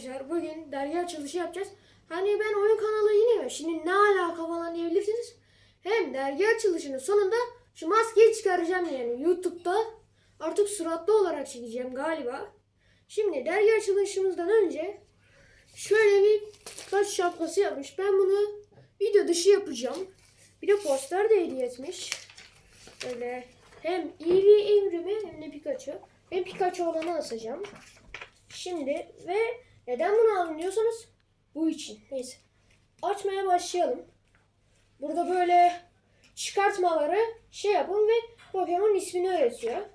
arkadaşlar bugün dergi açılışı yapacağız. Hani ben oyun kanalı yine mi? Şimdi ne alaka falan diyebilirsiniz. Hem dergi açılışının sonunda şu maskeyi çıkaracağım yani YouTube'da artık suratlı olarak çekeceğim galiba. Şimdi dergi açılışımızdan önce şöyle bir kaç şapkası yapmış. Ben bunu video dışı yapacağım. Bir de poster de hediye etmiş. Böyle hem Eevee Evrimi hem de Pikachu. Ben Pikachu olanı asacağım. Şimdi ve neden bunu alın diyorsanız bu için. Neyse. Açmaya başlayalım. Burada böyle çıkartmaları şey yapın ve Pokemon ismini öğretiyor.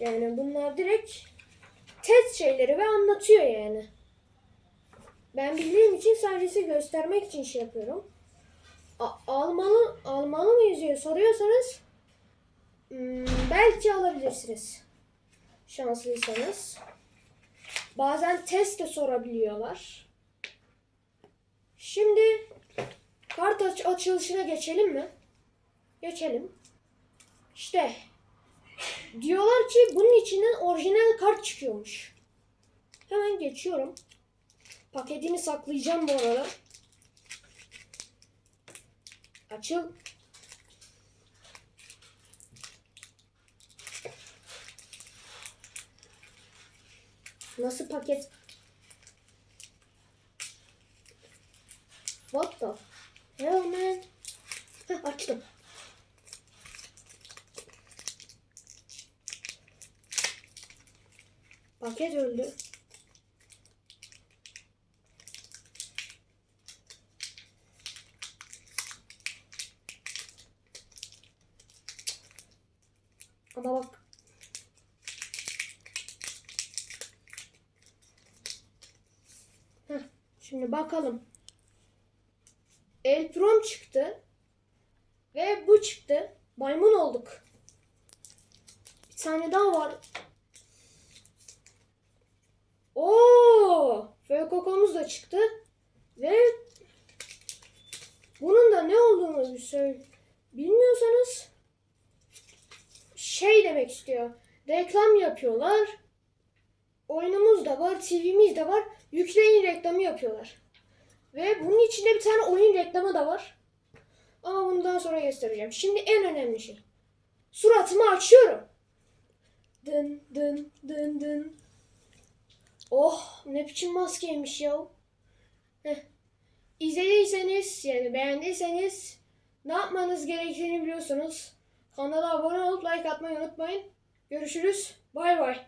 Yani bunlar direkt test şeyleri ve anlatıyor yani. Ben bildiğim için sadece size göstermek için şey yapıyorum. A- almalı almalı mıyız diye soruyorsanız hmm, belki alabilirsiniz. Şanslıysanız. Bazen test de sorabiliyorlar. Şimdi kart aç- açılışına geçelim mi? Geçelim. İşte diyorlar ki bunun içinden orijinal kart çıkıyormuş. Hemen geçiyorum. Paketini saklayacağım bu arada. Açıl. Nasıl paket? What the hell man? Heh, açtım. Paket öldü. Ama bak. Heh, şimdi bakalım. Eltron çıktı. Ve bu çıktı. Maymun olduk. Bir tane daha var. Oo! Fökokomuz da çıktı. Ve bunun da ne olduğunu bir söyle bilmiyorsanız şey demek istiyor. Reklam yapıyorlar. Oyunumuz da var, TV'miz de var. Yükleyin reklamı yapıyorlar. Ve bunun içinde bir tane oyun reklamı da var. Ama bunu daha sonra göstereceğim. Şimdi en önemli şey. Suratımı açıyorum. Dın dın dın dın. Oh ne biçim maskeymiş ya. Heh. İzlediyseniz yani beğendiyseniz ne yapmanız gerektiğini biliyorsunuz. Kanala abone olup like atmayı unutmayın. Görüşürüz. Bay bay.